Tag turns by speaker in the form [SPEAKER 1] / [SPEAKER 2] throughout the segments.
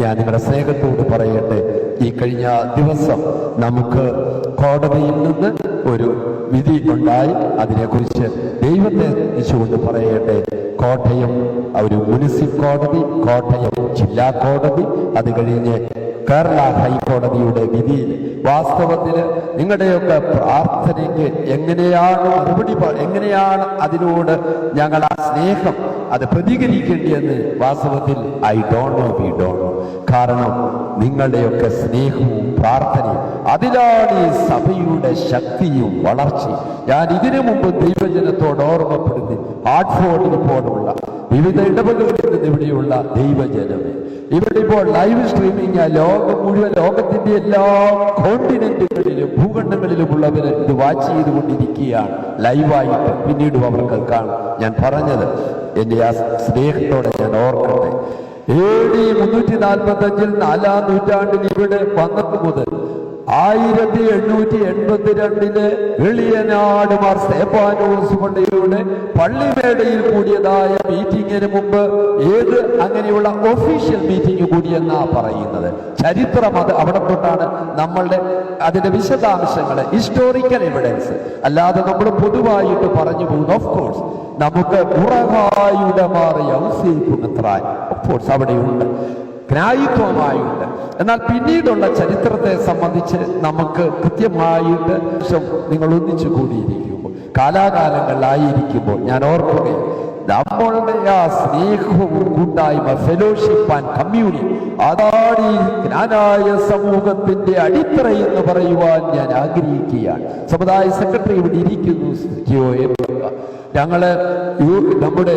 [SPEAKER 1] ഞാൻ നിങ്ങളുടെ സ്നേഹത്തോട് പറയട്ടെ. ഈ കഴിഞ്ഞ ദിവസം നമുക്ക് കോടതിയിൽ നിന്ന് ഒരു വിധി ഉണ്ടായി. അതിനെക്കുറിച്ച് ദൈവത്തെ സ്തുതിച്ചുകൊണ്ട് പറയട്ടെ. കോട്ടയം ഒരു മുനിസിപ്പൽ കോടതി കോട്ടയം ജില്ലാ കോടതി അത് കഴിഞ്ഞ് കേരള ഹൈക്കോടതിയുടെ വിധിയിൽ വാസ്തവത്തിൽ നിങ്ങളുടെയൊക്കെ പ്രാർത്ഥനയ്ക്ക് എങ്ങനെയാണ് മറുപടി എങ്ങനെയാണ് അതിനോട് ഞങ്ങൾ ആ സ്നേഹം അത് പ്രതികരിക്കേണ്ടിയെന്ന് വാസ്തവത്തിൽ I don't know we don't കാരണം നിങ്ങളുടെയൊക്കെ സ്നേഹവും പ്രാർത്ഥനയും അതിലാണ് ഈ സഭയുടെ ശക്തിയും വളർച്ചയും. ഞാൻ ഇതിനു മുമ്പ് ദൈവജനത്തോട് ഓർമ്മപ്പെടുത്തി ഹാർട്ട്ഫോർഡിന് പോലുള്ള വിവിധ ഇടപെടലുകളിൽ നിന്ന് ഇവിടെയുള്ള ദൈവജനമേ. ഇവിടെ ഇപ്പോൾ ലൈവ് സ്ട്രീമിംഗ് ലോകം മുഴുവൻ ലോകത്തിന്റെ എല്ലാ കോണ്ടിനെന്റുകളിലും ഭൂഖണ്ഡങ്ങളിലുമുള്ളവർ ഇത് വാച്ച് ചെയ്തുകൊണ്ടിരിക്കുകയാണ്. ലൈവായിട്ട് പിന്നീടും അവർക്ക് കാണാം. ഞാൻ പറഞ്ഞത് എന്റെ ആ സ്നേഹത്തോടെ ഞാൻ ഓർക്കട്ടെ. എ ഡി മുന്നൂറ്റി നാൽപ്പത്തി അഞ്ചിൽ നാലാം നൂറ്റാണ്ടിൽ ഇവിടെ വന്നത് മുതൽ ആയിരത്തി എണ്ണൂറ്റി എൺപത്തിരണ്ടിൽ വെളിയനാട് മാർ സേപ്പാനോസ് പള്ളിയുടെ പള്ളിമേടയിൽ കൂടിയതായ മീറ്റിംഗിന് മുമ്പ് ഏത് അങ്ങനെയുള്ള ഒഫീഷ്യൽ മീറ്റിംഗ് കൂടിയെന്നാ പറയുന്നത്? ചരിത്രം അത് അവിടെ തൊട്ടാണ് നമ്മളുടെ അതിന്റെ വിശദാംശങ്ങൾ ഹിസ്റ്റോറിക്കൽ എവിഡൻസ് അല്ലാതെ നമ്മൾ പൊതുവായിട്ട് പറഞ്ഞു പോകുന്നു ഓഫ് കോഴ്സ് നമുക്ക് ഉറവായുടെ മാറിയ കോഴ്സ് അവിടെയുണ്ട്. ജ്ഞായിത്വമായുണ്ട് എന്നാൽ പിന്നീടുള്ള ചരിത്രത്തെ സംബന്ധിച്ച് നമുക്ക് കൃത്യമായിട്ട് നിങ്ങൾ ഒന്നിച്ചു കൂടിയിരിക്കുമ്പോൾ കാലാകാലങ്ങളിലായിരിക്കുമ്പോൾ ഞാൻ ഓർക്കുക നമ്മളുടെ ആ സ്നേഹവും കൂട്ടായ്മ ഫെലോഷിപ്പ് ആൻഡ് കമ്മ്യൂണി അതാണ് ജ്ഞാനായ സമൂഹത്തിന്റെ അടിത്തറ എന്ന് പറയുവാൻ ഞാൻ ആഗ്രഹിക്കുകയാണ്. സമുദായ സെക്രട്ടറി ഇവിടെ ഇരിക്കുന്നു. ഞങ്ങൾ നമ്മുടെ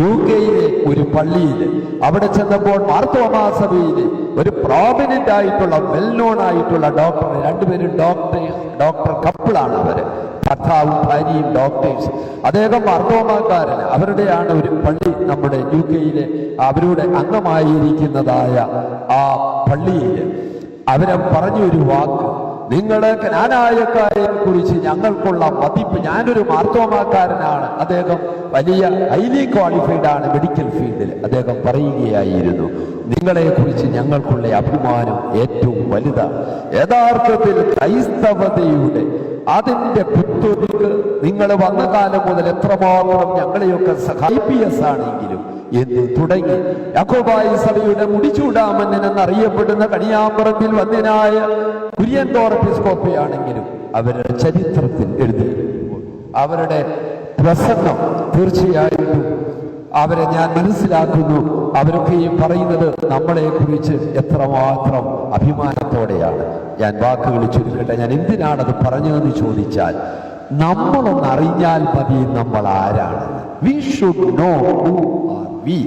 [SPEAKER 1] യു കെയിലെ ഒരു പള്ളിയിൽ അവിടെ ചെന്നപ്പോൾ മാർത്തോമാസഭയിൽ ഒരു പ്രോമിനന്റ് ആയിട്ടുള്ള വെൽ നോൺ ആയിട്ടുള്ള ഡോക്ടർ രണ്ടുപേരും ഡോക്ടർ ഡോക്ടർ കപ്പിളാണ് അവർ. ഭർത്താവും ഭാര്യയും ഡോക്ടേഴ്സ് അദ്ദേഹം മാർത്തോമാക്കാരൻ. അവരുടെയാണ് ഒരു പള്ളി നമ്മുടെ യു കെയിലെ അവരുടെ അംഗമായിരിക്കുന്നതായ ആ പള്ളിയിൽ അവരെ പറഞ്ഞൊരു വാക്ക്. നിങ്ങൾ കനാനായക്കാരെ കുറിച്ച് ഞങ്ങൾക്കുള്ള മതിപ്പ് ഞാനൊരു മാർത്തോമാക്കാരനാണ്. അദ്ദേഹം വലിയ ഹൈലി ക്വാളിഫൈഡ് ആണ് മെഡിക്കൽ ഫീൽഡിൽ അദ്ദേഹം പറയുകയായിരുന്നു നിങ്ങളെ കുറിച്ച് ഞങ്ങൾക്കുള്ള അഭിമാനം ഏറ്റവും വലുതാണ് യഥാർത്ഥത്തിൽ ക്രൈസ്തവതയുടെ അതിന്റെ പുത്തൊഴുക്ക് നിങ്ങൾ വന്ന കാലം മുതൽ എത്രമാത്രം ഞങ്ങളെയൊക്കെ സഹായിപ്പിയസ് ആണെങ്കിലും എന്ന് തുടങ്ങി? യാക്കോബായി സഭയുടെ മുടിച്ചൂടാമന്നൻ എന്നറിയപ്പെടുന്ന കണിയാമ്പറമ്പിൽ വന്യനായ കുര്യൻ തോറപ്പിസ്കോപ്പയാണെങ്കിലും അവരുടെ ചരിത്രത്തിൽ എഴുതി. അവരുടെ പ്രസംഗം തീർച്ചയായിട്ടും അവരെ ഞാൻ മനസ്സിലാക്കുന്നു. അവരൊക്കെ ഈ പറയുന്നത് നമ്മളെ കുറിച്ച് എത്രമാത്രം അഭിമാനത്തോടെയാണ്. ഞാൻ വാക്കുകൾ ചുരുക്കട്ടെ ഞാൻ എന്തിനാണത് പറഞ്ഞതെന്ന് ചോദിച്ചാൽ നമ്മളൊന്ന് അറിഞ്ഞാൽ മതി നമ്മൾ ആരാണ് we should know who are we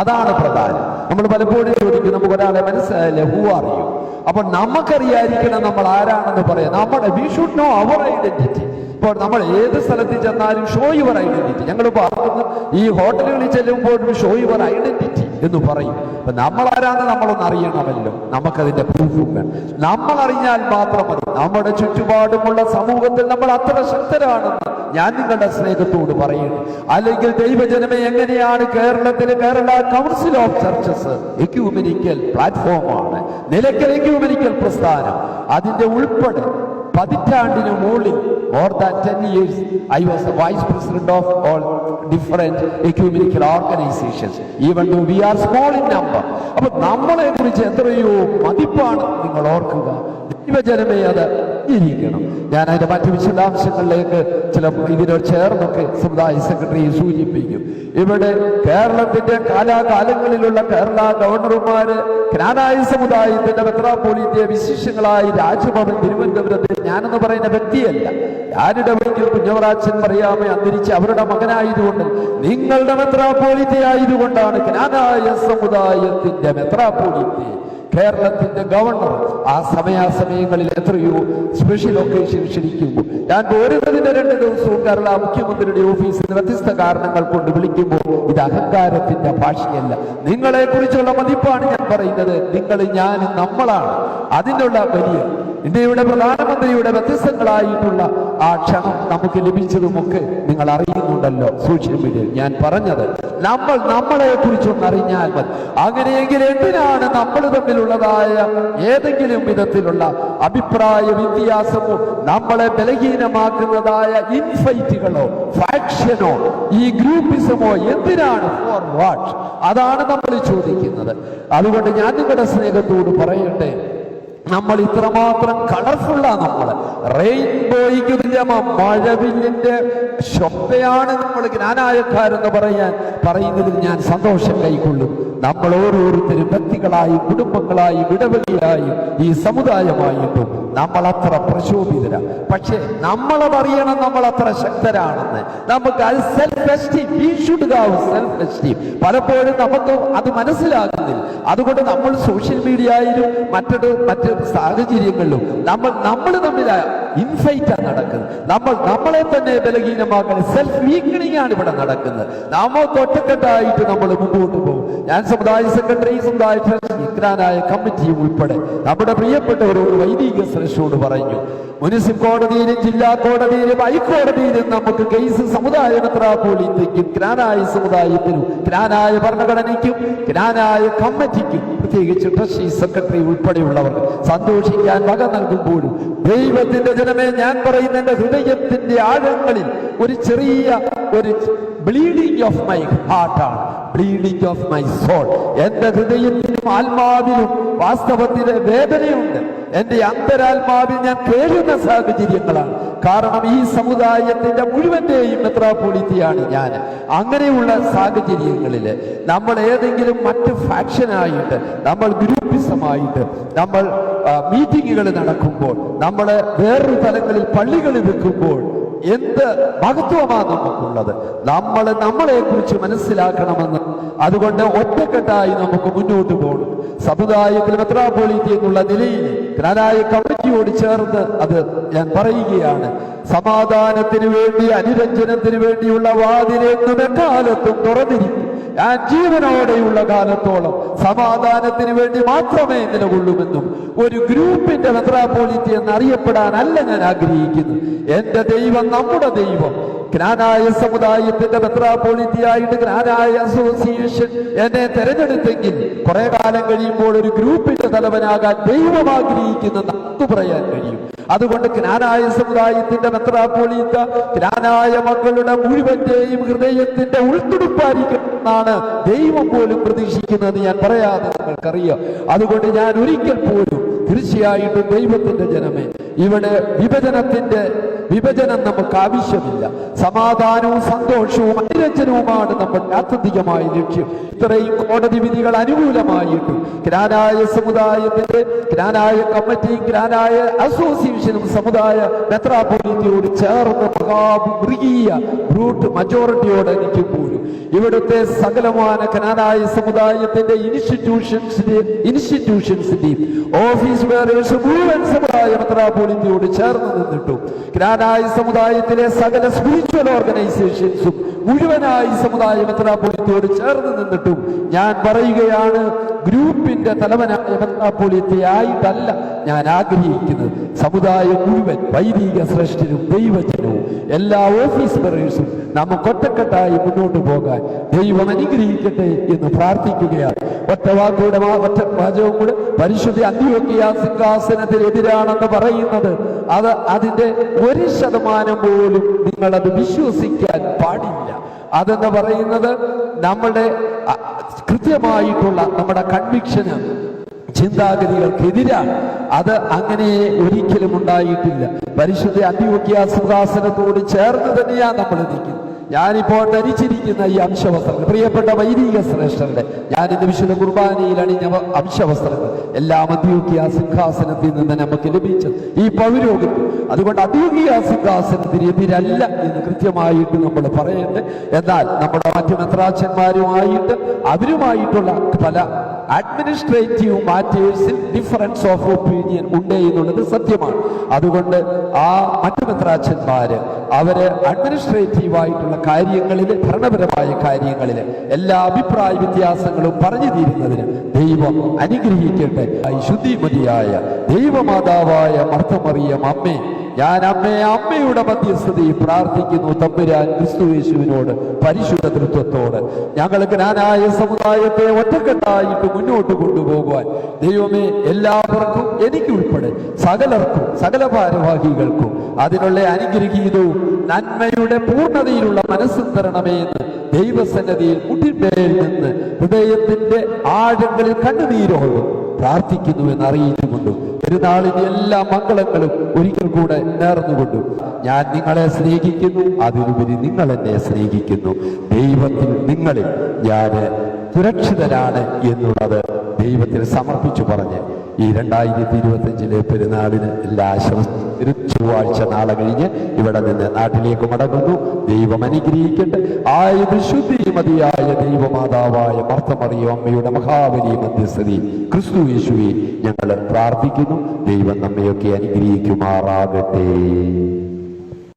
[SPEAKER 1] അതാണ് പ്രധാനം. നമ്മൾ പലപ്പോഴും ചോദിക്കും നമുക്ക് ഒരാളെ മനസ്സിലായാലേ ഹു യു അപ്പൊ നമുക്കറിയായിരിക്കണം നമ്മൾ ആരാണെന്ന് പറയാം. നമ്മുടെ we should know our identity ഇപ്പോൾ നമ്മൾ ഏത് സ്ഥലത്ത് ചെന്നാലും ഷോ യുവർ ഐഡന്റിറ്റി ഞങ്ങൾ പറയുന്നു ഈ ഹോട്ടലുകളിൽ ചെല്ലുമ്പോഴും ഷോ യുവർ ഐഡന്റിറ്റി എന്ന് പറയും. അപ്പൊ നമ്മൾ ആരാന്ന് നമ്മളൊന്ന് അറിയണമല്ലോ. നമുക്കതിന്റെ പ്രൂഫും വേണം നമ്മൾ അറിഞ്ഞാൽ മാത്രം മതി. നമ്മുടെ ചുറ്റുപാടുമുള്ള സമൂഹത്തിൽ നമ്മൾ അത്ര ശക്തരാണെന്ന്. ഞാൻ നിങ്ങളുടെ സ്നേഹത്തോട് പറയുന്നു. അല്ലെങ്കിൽ ദൈവജനമേ എങ്ങനെയാണ് കേരളത്തിലെ Kerala council of churches ecumenical പ്ലാറ്റ്ഫോമാണ് നിലയ്ക്കൽ എക്യൂമിനിക്കൽ പ്രസ്ഥാനം. അതിന്റെ ഉൾപ്പെടെ പതിറ്റാണ്ടിന് മുകളിൽ more than ten years I was the vice president of all different ecumenical organisations even though we are small in number അപ്പൊ നമ്മളെ കുറിച്ച് എത്രയോ മതിപ്പാണ് നിങ്ങൾ ഓർക്കുക. ദൈവജനമേ അത് ഇരിക്കണം. ഞാൻ അതിന്റെ മറ്റു വിശദാംശങ്ങളിലേക്ക് ചില ഇതിനോട് ചേർന്നൊക്കെ സമുദായ സെക്രട്ടറി സൂചിപ്പിക്കും. ഇവിടെ കേരളത്തിന്റെ കാലാകാലങ്ങളിലുള്ള കേരള ഗവർണർമാര് ജ്ഞാനായ സമുദായത്തിന്റെ മെത്രാപോലിന്റെ വിശേഷങ്ങളായി രാജ്ഭവൻ തിരുവനന്തപുരത്ത് ഞാനെന്ന് പറയുന്ന വ്യക്തിയല്ല. ഞാനിടെ ഒരിക്കൽ കുഞ്ഞവറാച്ചൻ പറയാമേ അന്തരിച്ച് അവരുടെ മകനായതുകൊണ്ട് നിങ്ങളുടെ മെത്രാപോലിത്തെ ആയതുകൊണ്ടാണ് ജ്ഞാനായ സമുദായത്തിന്റെ മെത്രാപോലിത്തെ കേരളത്തിന്റെ ഗവർണർ ആ സമയാസമയങ്ങളിൽ എത്രയോ സ്പെഷ്യൽ ഒക്കേഷൻ ക്ഷണിക്കുമ്പോൾ ഞാൻ പോരുന്നതിന്റെ രണ്ട് ദിവസവും കേരള മുഖ്യമന്ത്രിയുടെ ഓഫീസിൽ വ്യത്യസ്ത കാരണങ്ങൾ കൊണ്ട് വിളിക്കുമ്പോൾ ഇത് അഹങ്കാരത്തിന്റെ ഭാഷയല്ല. നിങ്ങളെ കുറിച്ചുള്ള മതിപ്പാണ് ഞാൻ പറയുന്നത്. നിങ്ങൾ ഞാൻ നമ്മളാണ്. അതിനുള്ള വലിയ ഇന്ത്യയുടെ പ്രധാനമന്ത്രിയുടെ വ്യത്യസ്തങ്ങളായിട്ടുള്ള ആ ക്ഷണം നമുക്ക് ലഭിച്ചതുമൊക്കെ നിങ്ങൾ അറിയുന്നുണ്ടല്ലോ സോഷ്യൽ മീഡിയയിൽ ഞാൻ പറഞ്ഞത് നമ്മൾ നമ്മളെ കുറിച്ചൊന്ന് അറിഞ്ഞാൽ മതി. അങ്ങനെയെങ്കിൽ എന്തിനാണ് നമ്മൾ തമ്മിലുള്ളതായ ഏതെങ്കിലും വിധത്തിലുള്ള അഭിപ്രായ വ്യത്യാസമോ നമ്മളെ ബലഹീനമാക്കുന്നതായ ഇൻഫൈറ്റുകളോ ഫാക്ഷനോ ഈ ഗ്രൂപ്പിസമോ എന്തിനാണ് ഫോർ വാട്ട്? അതാണ് നമ്മൾ ചോദിക്കുന്നത്. അതുകൊണ്ട് ഞാൻ നിങ്ങളുടെ സ്നേഹത്തോട് പറയട്ടെ. നമ്മൾ ഇത്രമാത്രം കളർഫുള്ളാ നമ്മൾ റെയിൻബോയ്ക്ക് തുല്യമ മഴവില്ലിന്റെ ശൊപ്പയാണ് നമ്മൾ ജ്ഞാനായക്കാരെന്ന് പറയാൻ പറയുന്നതിൽ ഞാൻ സന്തോഷം കൈക്കൊള്ളും. നമ്മൾ ഓരോരുത്തരും വ്യക്തികളായും കുടുംബങ്ങളായും ഇടവകയായും ഈ സമുദായമായിട്ടും നമ്മൾ അത്ര പ്രശോഭിതര. പക്ഷേ നമ്മളതറിയണം നമ്മൾ അത്ര ശക്തരാണെന്ന്. നമുക്ക് self esteem we should have self esteem പലപ്പോഴും നമുക്ക് അത് മനസ്സിലാകുന്നില്ല. അതുകൊണ്ട് നമ്മൾ സോഷ്യൽ മീഡിയയിലും മറ്റൊരു മറ്റ് സാഹചര്യങ്ങളിലും നമ്മൾ നമ്മൾ തമ്മിൽ ഇൻഫൈറ്റാണ് നടക്കുന്നത്. നമ്മൾ നമ്മളെ തന്നെ ബലഹീനമാക്കുന്ന സെൽഫ് വീക്കണിംഗ് ആണ് ഇവിടെ നടക്കുന്നത്. നമുക്ക് ഒറ്റക്കെട്ടായിട്ട് നമ്മൾ മുമ്പോട്ട് പോകും. ഞാൻ സമുദായ സെക്രട്ടറി സമുദായ ഇക്രാനായ കമ്മിറ്റിയും ഉൾപ്പെടെ നമ്മുടെ പ്രിയപ്പെട്ടവരോട് വൈദിക ശ്രേഷ്ഠോട് പറഞ്ഞു. മുനിസിപ്പൽ കോടതിയിലും ജില്ലാ കോടതിയിലും ഹൈക്കോടതിയിലും നമുക്ക് കേസ് സമുദായ മെത്രാപോലിത്തയ്ക്കും ക്രാനായ സമുദായത്തിനും ക്രാനായ ഭരണഘടനയ്ക്കും ക്രാനായ കമ്മിറ്റിക്കും പ്രത്യേകിച്ച് ട്രഷറി സെക്രട്ടറി ഉൾപ്പെടെയുള്ളവർ സന്തോഷിക്കാൻ വക നൽകുമ്പോഴും ദൈവത്തിന്റെ ജനമേ ഞാൻ പറയുന്ന എന്റെ ഹൃദയത്തിന്റെ ആഴങ്ങളിൽ ഒരു ചെറിയ ഒരു ബ്ലീഡിംഗ് ഓഫ് മൈ ഹാർട്ടാണ് ബ്ലീഡിംഗ് ഓഫ് മൈ സോൾ എന്റെ ഹൃദയത്തിലും ആത്മാവിലും വാസ്തവത്തിലെ വേദനയുണ്ട്. എന്റെ അന്തരാത്മാവിൽ ഞാൻ കേഴുന്ന സാഹചര്യങ്ങളാണ്. കാരണം ഈ സമുദായത്തിന്റെ മുഴുവന്റെയും മെത്രാപൊളിത്തിയാണ് ഞാൻ. അങ്ങനെയുള്ള സാഹചര്യങ്ങളിൽ നമ്മൾ ഏതെങ്കിലും മറ്റ് ഫാക്ഷനായിട്ട് നമ്മൾ ഗ്രൂപ്പിസമായിട്ട് നമ്മൾ മീറ്റിങ്ങുകൾ നടക്കുമ്പോൾ നമ്മൾ വേറൊരു തലങ്ങളിൽ പള്ളികൾ വെക്കുമ്പോൾ എന്ത് മഹത്വമാണ് നമുക്കുള്ളത്? നമ്മൾ നമ്മളെ കുറിച്ച് മനസ്സിലാക്കണമെന്ന്. അതുകൊണ്ട് ഒറ്റക്കെട്ടായി നമുക്ക് മുന്നോട്ട് പോകണം. സമുദായത്തിൽ മെത്രാപൊളിത്തി എന്നുള്ള നിലയിൽ ജ്ഞാനായ കമ്മിറ്റിയോട് ചേർന്ന് അത് ഞാൻ പറയുകയാണ്. സമാധാനത്തിന് വേണ്ടി അനുരഞ്ജനത്തിന് വേണ്ടിയുള്ള വാതിലെന്നും എക്കാലത്തും തുറന്നിരിക്കും. ഞാൻ ജീവനോടെയുള്ള കാലത്തോളം സമാധാനത്തിന് വേണ്ടി മാത്രമേ നിലകൊള്ളുമെന്നും ഒരു ഗ്രൂപ്പിന്റെ മെത്രാപോളിറ്റി എന്ന് അറിയപ്പെടാനല്ല ഞാൻ ആഗ്രഹിക്കുന്നു എന്റെ ദൈവം നമ്മുടെ ദൈവം. ജ്ഞാനായ സമുദായത്തിന്റെ മെത്രാപോളിറ്റിയായിട്ട് ജ്ഞാനായ അസോസിയേഷൻ എന്നെ തെരഞ്ഞെടുത്തെങ്കിൽ കുറെ കാലം കഴിയുമ്പോൾ ഒരു ഗ്രൂപ്പിന്റെ തലവനാകാൻ ദൈവം ആഗ്രഹിക്കുന്ന നമുക്ക് പറയാൻ കഴിയും. അതുകൊണ്ട് ജ്ഞാനായ സമുദായത്തിന്റെ മെത്രാപോളിത്ത ജ്ഞാനായ മക്കളുടെ മുഴുവന്റെയും ഹൃദയത്തിന്റെ ഉൾത്തുടുപ്പായിരിക്കുമെന്നാണ് ദൈവം പോലും പ്രതീക്ഷിക്കുന്നത് ഞാൻ പറയാതെ നിങ്ങൾക്കറിയാം. അതുകൊണ്ട് ഞാൻ ഒരിക്കൽ പോലും തീർച്ചയായിട്ടും ദൈവത്തിന്റെ ജനമേ ഇവിടെ വിഭജനത്തിന്റെ വിഭജനം നമുക്ക് ആവശ്യമില്ല. സമാധാനവും സന്തോഷവും അനുരഞ്ജനവുമാണ് നമ്മുടെ ആത്യന്തികമായ ലക്ഷ്യം. ഇത്രയും കോടതി വിധികൾ അനുകൂലമായിട്ടും ഗ്രാനായ സമുദായത്തിന്റെ ഗ്രാനായ കമ്മിറ്റിയും ഗ്രാനായ അസോസിയേഷനും സമുദായ മെത്രാപോലിറ്റിയോട് ചേർന്ന് മഹാമൃഗീയ ബ്രൂട്ട് മജോറിറ്റിയോട് പോലും ഇവിടുത്തെ സകലമാന കനാദായ സമുദായത്തിന്റെ ഇൻസ്റ്റിറ്റ്യൂഷൻസിന്റെ ഇൻസ്റ്റിറ്റ്യൂഷൻസിന്റെയും ഓഫീസ് ബേറേഴ്സ് മുഴുവൻ സമുദായ മെത്രാപോലിറ്റിയോട് ചേർന്ന് നിന്നിട്ടു. ജ്ഞാനായ സമുദായത്തിലെ സകല സ്പിരിച്വൽ ഓർഗനൈസേഷൻസും മുഴുവനായി സമുദായ മെത്രാപോലിറ്റിയോട് ചേർന്ന് നിന്നിട്ടും ഞാൻ പറയുകയാണ് ഗ്രൂപ്പിന്റെ തലവനായ മെത്രാപോലിറ്റി ആയിട്ടല്ല ഞാൻ ആഗ്രഹിക്കുന്നത്. സമുദായം മുഴുവൻ വൈദിക ശ്രേഷ്ഠനും ദൈവജനവും എല്ലാ ഓഫീസ് ബറേഴ്സും നമുക്ക് ഒറ്റക്കെട്ടായി മുന്നോട്ട് പോകാൻ ദൈവം അനുഗ്രഹിക്കട്ടെ എന്ന് പ്രാർത്ഥിക്കുകയാണ്. ഒറ്റ വാക്കൂടെ ഒറ്റ വാചകവും കൂടെ പരിശുദ്ധ അന്ത്യോക്കിയ സിംഹാസനത്തിനെതിരാണെന്ന് പറയുന്നത്. അത് അതിന്റെ ഒരു ശതമാനം പോലും നിങ്ങൾ അത് വിശ്വസിക്കാൻ പാടില്ല. അതെന്ന് പറയുന്നത് നമ്മുടെ കൃത്യമായിട്ടുള്ള നമ്മുടെ കൺവിക്ഷന് ചിന്താഗതികൾക്കെതിരാണ്. അത് അങ്ങനെ ഒരിക്കലും ഉണ്ടായിട്ടില്ല. പരിശുദ്ധ അന്തിമുഖ്യ സിംഹാസനത്തോട് ചേർന്ന് തന്നെയാണ് നമ്മൾ നിൽക്കുന്നത് ഞാനിപ്പോൾ ധരിച്ചിരിക്കുന്ന ഈ അംശവസ്ത്രങ്ങൾ പ്രിയപ്പെട്ട വൈദിക ശ്രേഷ്ഠന്റെ ഞാൻ ഇന്ന് വിശുദ്ധ കുർബാനയിൽ അണിഞ്ഞ അംശവസ്ത്രങ്ങൾ എല്ലാം അദ്യോഗ്യ സിംഹാസനത്തിൽ നിന്ന് നമുക്ക് ലഭിച്ചത് ഈ പൗരോഗം അതുകൊണ്ട് അദ്യോഗ്യ സിംഹാസനത്തിന് എതിരല്ല എന്ന് കൃത്യമായിട്ട് നമ്മൾ പറയട്ടെ എന്നാൽ നമ്മുടെ മറ്റു മെത്രാച്ചന്മാരുമായിട്ട് അവരുമായിട്ടുള്ള പല അഡ്മിനിസ്ട്രേറ്റീവ് മാറ്റേഴ്സിൽ ഡിഫറൻസ് ഓഫ് ഒപ്പീനിയൻ ഉണ്ട് എന്നുള്ളത് സത്യമാണ്. അതുകൊണ്ട് ആ മറ്റു മെത്രാച്ചന്മാര് അവർ അഡ്മിനിസ്ട്രേറ്റീവായിട്ടുള്ള കാര്യങ്ങളിൽ ഭരണപരമായ കാര്യങ്ങളിൽ എല്ലാ അഭിപ്രായ വ്യത്യാസങ്ങളും പറഞ്ഞു തീരുന്നതിന് ദൈവം അനുഗ്രഹിക്കട്ടെ. ശുദ്ധിമതിയായ ദൈവമാതാവായ മർത്തമറിയം അമ്മേ. ഞാൻ അമ്മയെ അമ്മയുടെ മധ്യസ്ഥതയിൽ പ്രാർത്ഥിക്കുന്നു തമ്പുരാൻ ക്രിസ്തു യേശുവിനോട് പരിശുദ്ധ തൃത്വത്തോട് ഞങ്ങൾ ജ്ഞാനായ സമുദായത്തെ ഒറ്റക്കെട്ടായിട്ട് മുന്നോട്ട് കൊണ്ടുപോകുവാൻ ദൈവമേ എല്ലാവർക്കും എനിക്കുൾപ്പെടെ സകലർക്കും സകല ഭാരവാഹികൾക്കും അതിനുള്ള അനുഗ്രഹീതവും നന്മയുടെ പൂർണതയിലുള്ള മനസ്സും തരണമേ എന്ന് ദൈവസന്നതിയിൽ മുട്ടിന്മേൽ നിന്ന് ഹൃദയത്തിന്റെ ആഴങ്ങളിൽ കണ്ണുനീരോളും പ്രാർത്ഥിക്കുന്നു എന്ന് അറിയിച്ചുകൊണ്ടും പെരുന്നാളിന്റെ എല്ലാ മംഗളങ്ങളും ഒരിക്കൽ കൂടെ നേർന്നുകൊണ്ടു ഞാൻ നിങ്ങളെ സ്നേഹിക്കുന്നു അതിലുപരി നിങ്ങൾ എന്നെ സ്നേഹിക്കുന്നു. ദൈവത്തിൽ നിങ്ങളിൽ ഞാൻ സുരക്ഷിതരാണ് എന്നുള്ളത്. ദൈവത്തിൽ സമർപ്പിച്ചു പറഞ്ഞ് ഈ രണ്ടായിരത്തി ഇരുപത്തിയഞ്ചിലെ പെരുന്നാളിന് എല്ലാ ആശംസയും ചൊവ്വാഴ്ച നാളെ കഴിഞ്ഞ് ഇവിടെ നിന്ന് നാട്ടിലേക്ക് മടങ്ങുന്നു. ദൈവം അനുഗ്രഹിക്കട്ടെ. ആയത് ശുദ്ധിമതിയായ ദൈവമാതാവായ മർത്തമറിയോ അമ്മയുടെ മഹാബലി മധ്യസ്ഥതി ക്രിസ്തു യേശുവെ ഞങ്ങൾ പ്രാർത്ഥിക്കുന്നു. ദൈവം നമ്മയൊക്കെ അനുഗ്രഹിക്കുമാറാകട്ടെ.